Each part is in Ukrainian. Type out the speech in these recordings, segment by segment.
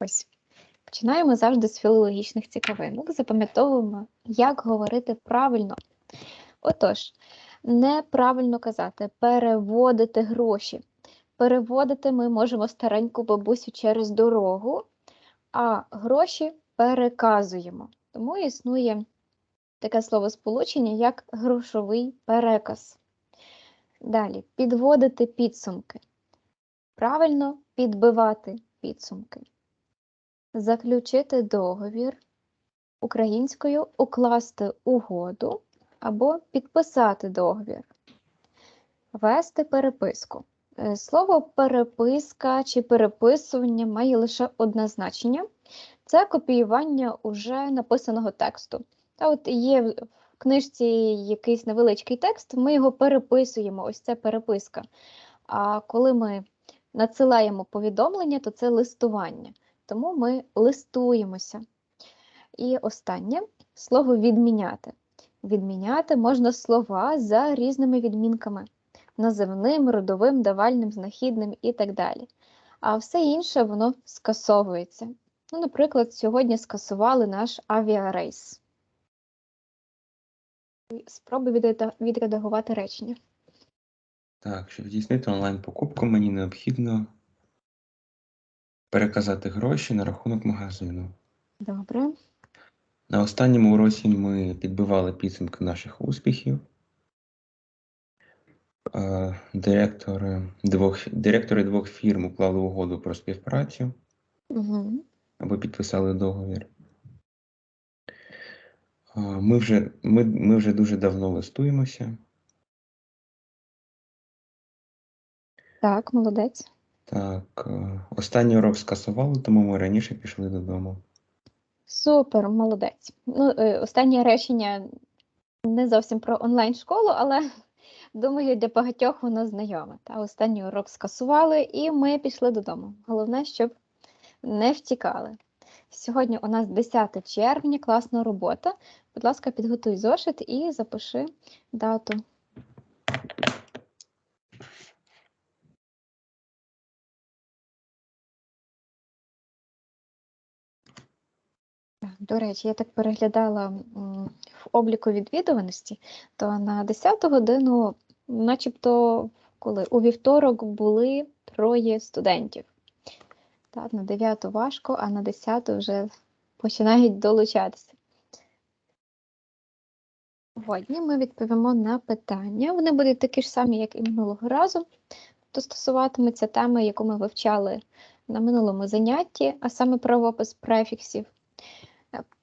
Ось. Починаємо завжди з філологічних цікавинок. Запам'ятовуємо, як говорити правильно. Отож, неправильно казати переводити гроші. Переводити ми можемо стареньку бабусю через дорогу, а гроші переказуємо. Тому існує таке словосполучення, як грошовий переказ. Далі підводити підсумки. Правильно підбивати підсумки. Заключити договір українською укласти угоду або підписати договір. Вести переписку. Е, Слово переписка чи переписування має лише одне значення це копіювання уже написаного тексту. Та от є в книжці якийсь невеличкий текст, ми його переписуємо. Ось це переписка. А коли ми надсилаємо повідомлення, то це листування. Тому ми листуємося. І останнє слово відміняти. Відміняти можна слова за різними відмінками: називним, родовим, давальним, знахідним і так далі. А все інше воно скасовується. Ну, наприклад, сьогодні скасували наш авіарейс. Спробуй відредагувати речення. Так, щоб здійснити онлайн-покупку, мені необхідно переказати гроші на рахунок магазину. Добре. На останньому уроці ми підбивали підсумки наших успіхів. Е, Директори двох, директори двох фірм уклали угоду про співпрацю Угу. або підписали договір. Е, Ми вже, ми, ми вже дуже давно листуємося. Так, молодець. Так, е, останній урок скасували, тому ми раніше пішли додому. Супер, молодець. Ну, е, останнє речення не зовсім про онлайн-школу, але думаю, для багатьох воно знайоме. Та останній урок скасували, і ми пішли додому. Головне, щоб не втікали. Сьогодні у нас 10 червня, класна робота. Будь ласка, підготуй зошит і запиши дату. До речі, я так переглядала в обліку відвідуваності, то на 10 годину, начебто, коли у вівторок були троє студентів. Так, на 9 важко, а на 10 вже починають долучатися. Сьогодні ми відповімо на питання. Вони будуть такі ж самі, як і минулого разу. То стосуватиметься теми, яку ми вивчали на минулому занятті, а саме правопис префіксів.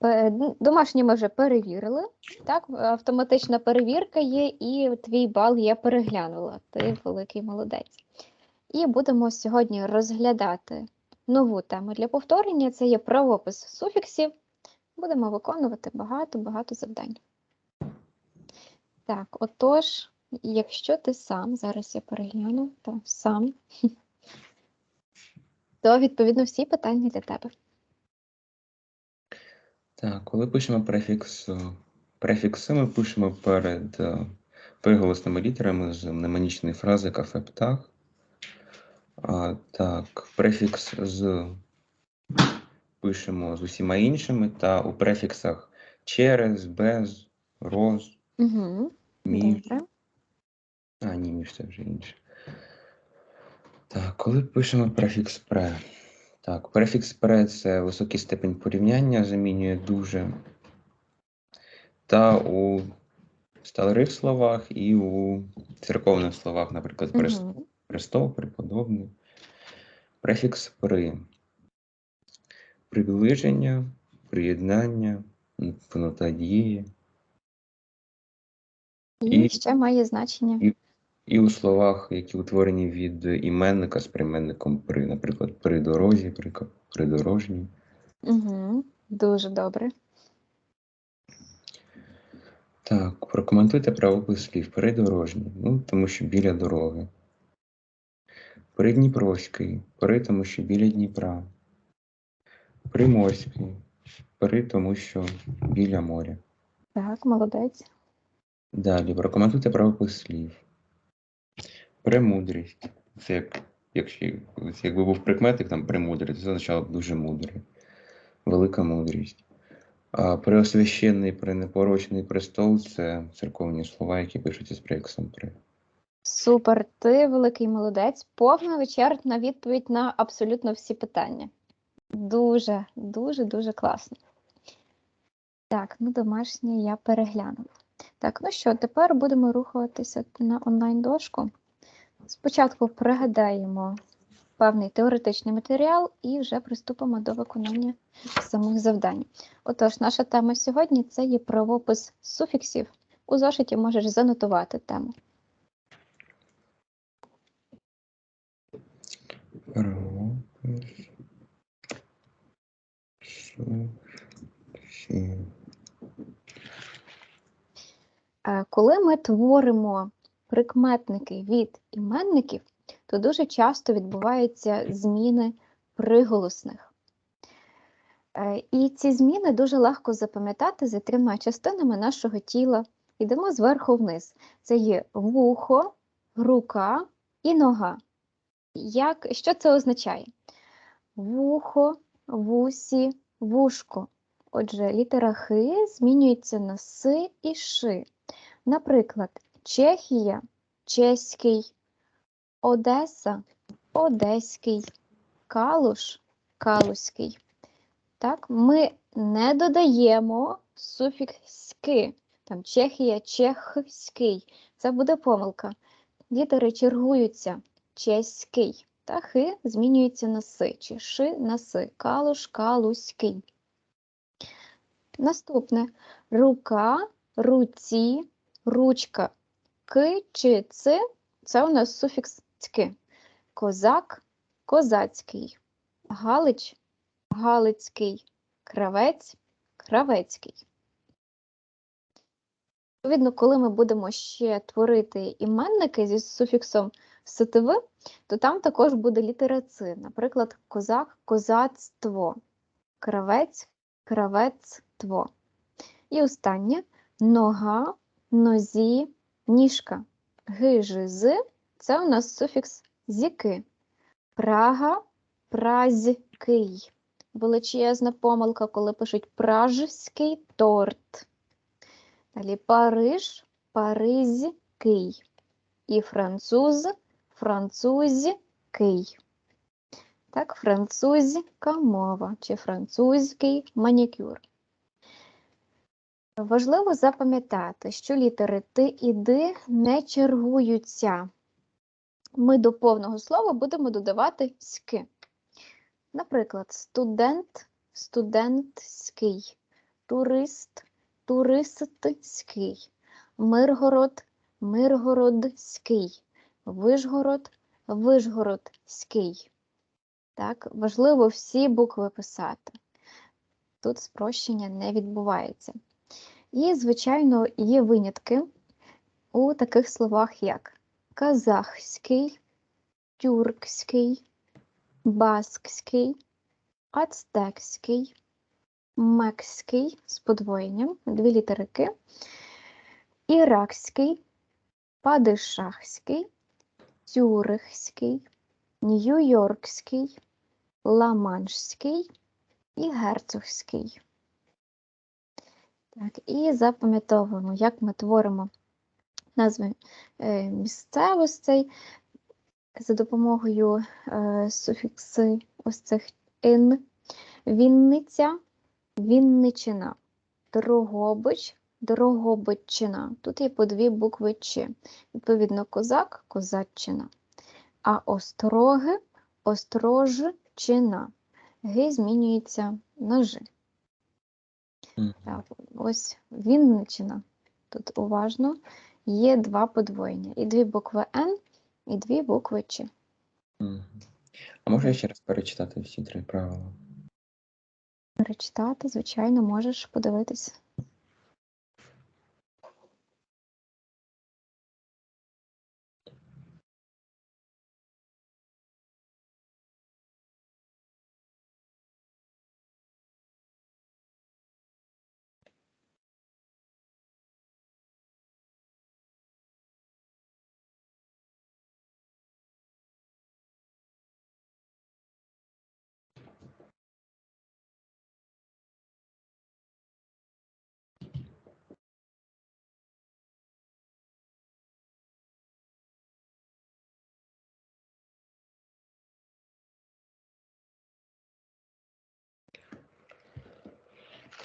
Е, Домашні ми вже перевірили. Так, автоматична перевірка є, і твій бал я переглянула. Ти великий молодець. І будемо сьогодні розглядати нову тему для повторення. Це є правопис суфіксів. Будемо виконувати багато-багато завдань. Так, отож, якщо ти сам, зараз я перегляну, так, сам, то відповідно всі питання для тебе. Так, коли пишемо префікс, е, префікси, ми пишемо перед е, приголосними літерами з мнемонічної фрази кафе птах. А, так, префікс з пишемо з усіма іншими, та у префіксах через, без, роз, Угу, між. добре. А, ні, між це вже інше. Так, коли пишемо префікс пре. Так, префікс пре це високий степень порівняння, замінює дуже. Та у старих словах і у церковних словах, наприклад, прес- Угу. престол, преподобний. Префікс при. Приближення, приєднання, повнота дії. І, І- ще має значення. і- І у словах, які утворені від іменника з прийменником при, наприклад, при дорозі, при, придорожній. Угу. Дуже добре. Так, прокоментуйте правопис слів придорожній, ну, тому що біля дороги. Придніпровський, при, тому що біля Дніпра. Приморський, при, тому що біля моря. Так, молодець. Далі, прокоментуйте правопис слів. Премудрість. Це як якщо якби був прикметник там премудрий, то це означало б дуже мудрий. Велика мудрість. А преосвященний, пренепорочний престол це церковні слова, які пишуться з префіксом «пре». Супер, ти великий молодець. Повна вичерпна відповідь на абсолютно всі питання. Дуже, дуже, дуже класно. Так, ну домашнє я переглянула. Так, ну що, тепер будемо рухатися на онлайн-дошку. Спочатку пригадаємо певний теоретичний матеріал і вже приступимо до виконання самих завдань. Отож, наша тема сьогодні це є правопис суфіксів. У зошиті можеш занотувати тему. Правопис. Суфіксів. Е, Коли ми творимо прикметники від іменників, то дуже часто відбуваються зміни приголосних. Е, І ці зміни дуже легко запам'ятати за трьома частинами нашого тіла. Йдемо зверху вниз. Це є вухо, рука і нога. Як, що це означає? Вухо, вусі, вушко. Отже, літера Х змінюється на С і Ш. Наприклад, Чехія чеський, Одеса одеський, Калуш калузький. Так, ми не додаємо суфікс «ки». Там Чехія чехський. Це буде помилка. Літери чергуються. Чеський. Та хи змінюється на си, чи ши на си. Калуш калузький. Наступне рука, руці, ручка. Ки чи ци це у нас суфікс цьки. Козак козацький. Галич галицький. Кравець кравецький. Відповідно, коли ми будемо ще творити іменники зі суфіксом ситиви, то там також буде літера ци. Наприклад, козак козацтво, кравець кравецтво. І останнє нога, нозі, ніжка. Гижи з це у нас суфікс зіки. Прага, празький. Величезна помилка, коли пишуть пражський торт. Далі Париж, паризький. І француз, французький. Так, французька мова чи французький манікюр. Важливо запам'ятати, що літери Т і Д не чергуються. Ми до повного слова будемо додавати ськи. Наприклад, студент студентський, турист туристський, Миргород миргородський, Вишгород вишгородський. Так, важливо всі букви писати. Тут спрощення не відбувається. І, звичайно, є винятки у таких словах, як казахський, тюркський, баскський, ацтекський, мекський з подвоєнням, дві літери К, іракський, падишахський, цюрихський, нью-йоркський, ламаншський і герцогський. Так, і запам'ятовуємо, як ми творимо назви е, місцевостей за допомогою е, суфікси ось цих ин. Вінниця, Вінничина, Дрогобич, Дрогобичина. Тут є по дві букви Ч. Відповідно, козак, козаччина. А остроги, острожчина. Г змінюється на Ж. Так, ось Вінничина. Тут уважно є два подвоєння. І дві букви Н, і дві букви Ч. А можу я ще раз перечитати всі три правила? Перечитати, звичайно, можеш подивитись.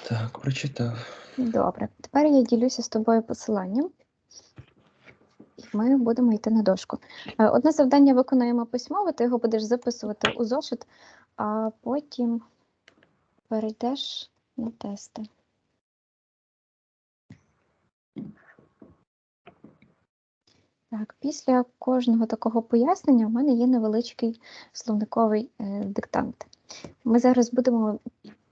Так, прочитав. Добре. Тепер я ділюся з тобою посиланням. І ми будемо йти на дошку. Е, Одне завдання виконуємо письмово, ти його будеш записувати у зошит, а потім перейдеш на тести. Так, після кожного такого пояснення в мене є невеличкий словниковий е, диктант. Ми зараз будемо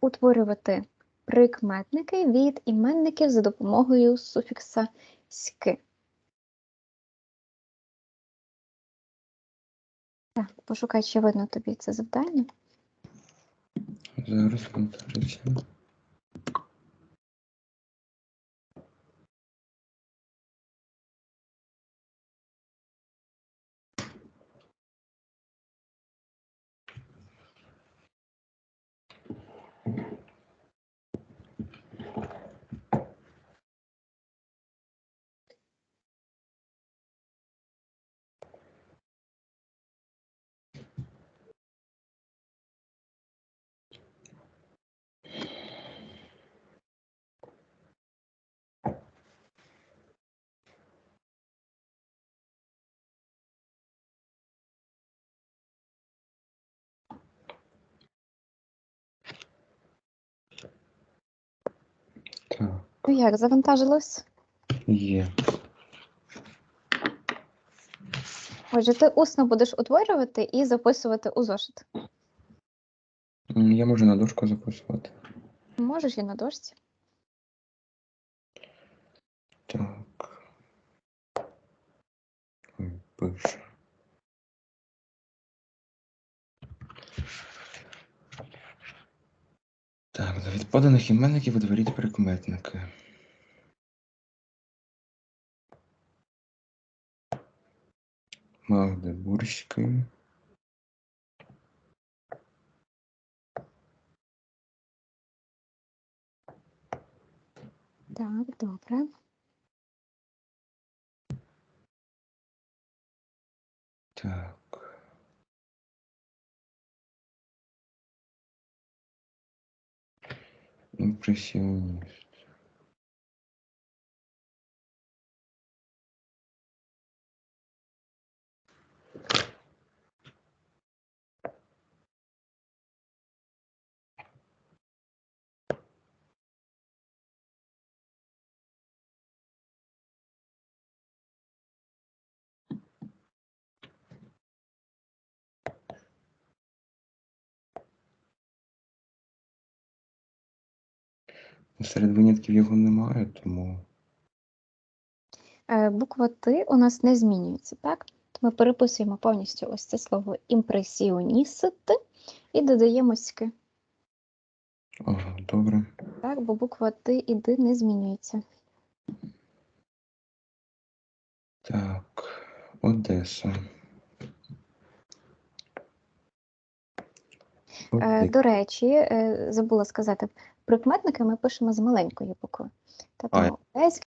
утворювати прикметники від іменників за допомогою суфікса ськи. Так, пошукай, чи видно тобі це завдання. Зараз контакція. Так, Ну як, завантажилось? є. Отже, ти усно будеш утворювати і записувати у зошит. М, Я можу на дошку записувати. Можеш і на дошці. Так. Ой, пише. Так, за від поданих іменників утворіть прикметники. Магдебурзький. Так, добре. Так. impressiones. Серед винятків його немає, тому Е, Буква Т у нас не змінюється, так? Ми переписуємо повністю ось це слово імпресіоніст і додаємо ськи, ага, добре. так? Бо буква Т і Д не змінюється. Так, Одеса. Е, До речі, е, забула сказати, прикметники ми пишемо з маленької букви. Тобто